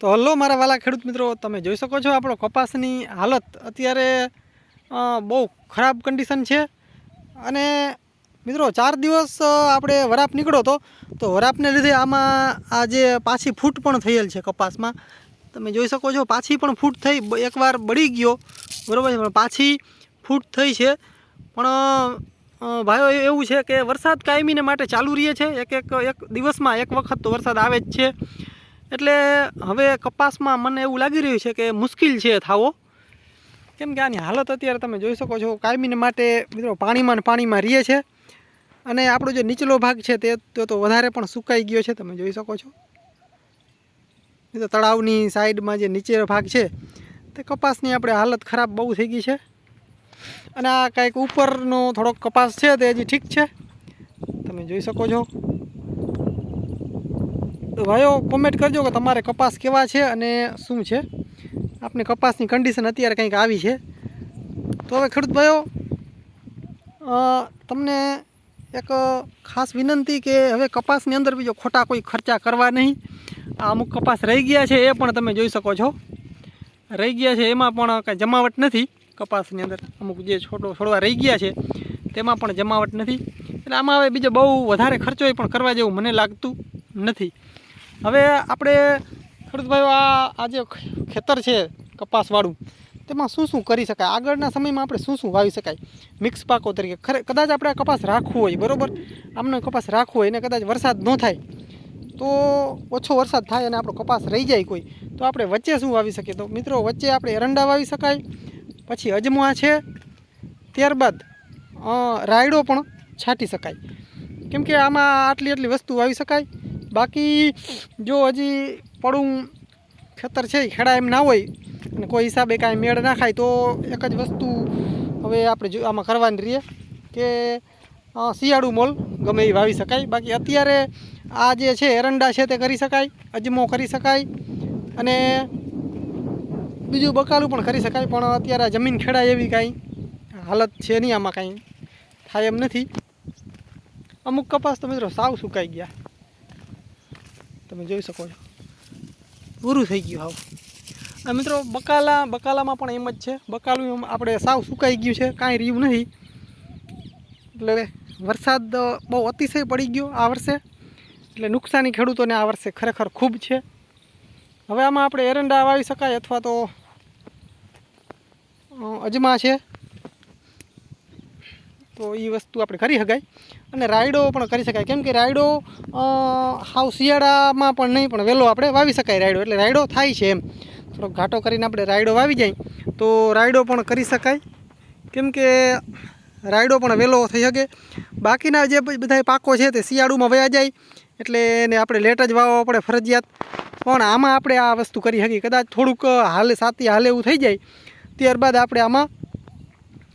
તો હલો મારા વાલા ખેડૂત મિત્રો, તમે જોઈ શકો છો આપણો કપાસની હાલત. અત્યારે બહુ ખરાબ કન્ડિશન છે. અને મિત્રો, ચાર દિવસ આપણે વરાપ નીકળ્યો હતો. તો વરાપને લીધે આમાં આ જે પાછી ફૂટ પણ થયેલ છે કપાસમાં. તમે જોઈ શકો છો, પાછી પણ ફૂટ થઈ એકવાર બળી ગયો. બરાબર છે, પણ પાછી ફૂટ થઈ છે. પણ ભાઈઓ એવું છે કે વરસાદ કાયમીને માટે ચાલુ રહે છે. એક એક એક દિવસમાં એક વખત તો વરસાદ આવે જ છે. એટલે હવે કપાસમાં મને એવું લાગી રહ્યું છે કે મુશ્કેલ છે થાવો. કેમ કે આની હાલત અત્યારે તમે જોઈ શકો છો, કાયમીને માટે મિત્રો પાણીમાં ને પાણીમાં રહે છે. અને આપણો જે નીચલો ભાગ છે તે તો વધારે પણ સુકાઈ ગયો છે, તમે જોઈ શકો છો. તો તળાવની સાઈડમાં જે નીચેનો ભાગ છે, તે કપાસની આપણે હાલત ખરાબ બહુ થઈ ગઈ છે. અને આ કાંઈક ઉપરનો થોડોક કપાસ છે, તે હજી ઠીક છે. તમે જોઈ શકો છો. તો ભાઈઓ કોમેન્ટ કરજો કે તમારે કપાસ કેવા છે અને શું છે. આપણે કપાસની કન્ડિશન અત્યારે કંઈક આવી છે. તો હવે ખેડૂત ભાઈઓ તમને એક ખાસ વિનંતી કે હવે કપાસની અંદર બીજો ખોટા કોઈ ખર્ચા કરવા નહીં. આ અમુક કપાસ રહી ગયા છે, એ પણ તમે જોઈ શકો છો. રહી ગયા છે, એમાં પણ કાંઈ જમાવટ નથી કપાસની અંદર. અમુક જે છોટો છોડવા રહી ગયા છે, તેમાં પણ જમાવટ નથી. એટલે આમાં હવે બીજો બહુ વધારે ખર્ચો પણ કરવા જેવું મને લાગતું નથી. હવે આપણે ખેડૂત આ આ જે ખેતર છે કપાસવાળું, તેમાં શું શું કરી શકાય? આગળના સમયમાં આપણે શું શું વાવી શકાય? મિક્સ પાકો તરીકે. ખરે કદાચ આપણે કપાસ રાખવું હોય, બરાબર? આમનો કપાસ રાખવું હોય અને કદાચ વરસાદ ન થાય, તો ઓછો વરસાદ થાય અને આપણો કપાસ રહી જાય કોઈ, તો આપણે વચ્ચે શું વાવી શકીએ? તો મિત્રો, વચ્ચે આપણે એરંડા વાવી શકાય, પછી અજમા છે, ત્યારબાદ રાયડો પણ છાંટી શકાય. કેમ કે આમાં આટલી આટલી વસ્તુ વાવી શકાય બાકી જો હજી પડું ખેતર છે એ ખેડા એમ ના હોય અને કોઈ હિસાબે કાંઈ મેળ ના ખાય, તો એક જ વસ્તુ હવે આપણે જો આમાં કરવાની રહીએ કે શિયાળું મોલ ગમે એ વાવી શકાય. બાકી અત્યારે આ જે છે એરંડા છે તે કરી શકાય, અજમો કરી શકાય અને બીજું બકાલું પણ કરી શકાય, પણ અત્યારે જમીન ખેડાય એવી કાંઈ હાલત છે નહીં આમાં કાંઈ. થાય એમ નથી. અમુક કપાસ તો મિત્રો સાવ સુકાઈ ગયા. તમે જોઈ શકો છો. પૂરું થઈ ગયું હાવ. મિત્રો બકાલા, બકાલામાં પણ એમ જ છે. બકાલું એમ આપણે સાવ સુકાઈ ગયું છે, કાંઈ રહ્યું નથી એટલે વરસાદ બહુ અતિશય પડી ગયો આ વર્ષે. એટલે નુકસાની ખેડૂતોને આ વર્ષે ખરેખર ખૂબ છે. હવે આમાં આપણે એરંડા વાવી શકાય અથવા તો અજમા છે. તો એ વસ્તુ આપણે કરી શકાય. અને રાયડો પણ કરી શકાય. કેમ કે રાયડો હાવ શિયાળામાં પણ નહીં, પણ વહેલો આપણે વાવી શકાય રાયડો. એટલે રાયડો થાય છે એમ. થોડોક ઘાટો કરીને આપણે રાયડો વાવી જાય. તો રાયડો પણ કરી શકાય. કેમ કે રાયડો પણ વહેલો થઈ શકે. બાકીના જે બધા પાકો છે તે શિયાળુમાં વયા જાય. એટલે એને આપણે લેટ જ વાવવા પડે ફરજિયાત. પણ આમાં આપણે આ વસ્તુ કરી શકીએ. કદાચ થોડુંક હાલે, સાતી હાલે એવું થઈ જાય. ત્યારબાદ આપણે આમાં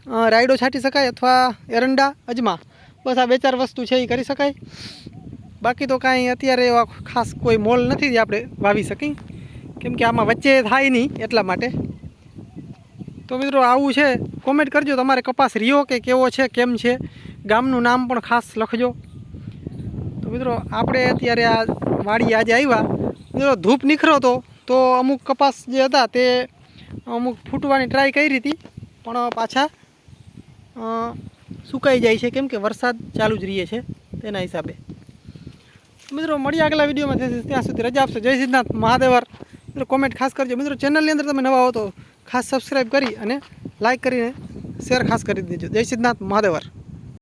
રાયડો છાંટી શકાય અથવા એરંડા, અજમા. બસ આ બે ચાર વસ્તુ છે એ કરી શકાય. બાકી તો કાંઈ અત્યારે એવા ખાસ કોઈ મોલ નથી જે આપણે વાવી શકી કેમ કે આમાં વચ્ચે થાય નહીં એટલા માટે. તો મિત્રો આવું છે. કોમેન્ટ કરજો તમારે કપાસ રહ્યો કે કેવો છે, કેમ છે? ગામનું નામ પણ ખાસ લખજો. તો મિત્રો આપણે અત્યારે આ વાડી આજે આવ્યા. મિત્રો ધૂપ નીકળ્યો હતો તો અમુક કપાસ જે હતા તે અમુક ફૂટવાની ટ્રાય કરી હતી. પણ પાછા સુકાઈ જાય છે. કેમ કે વરસાદ ચાલુ જ રહીએ છે તેના હિસાબે. મિત્રો, મળીએ આગલા વિડીયોમાં. ત્યાં સુધી રજા આપશો. જય સિદ્ધનાથ મહાદેવર. મિત્રો કોમેન્ટ ખાસ કરજો. મિત્રો ચેનલની અંદર તમે નવા હો તો ખાસ સબસ્ક્રાઈબ કરી અને લાઈક કરીને શેર ખાસ કરી દેજો. જય સિદ્ધનાથ મહાદેવર.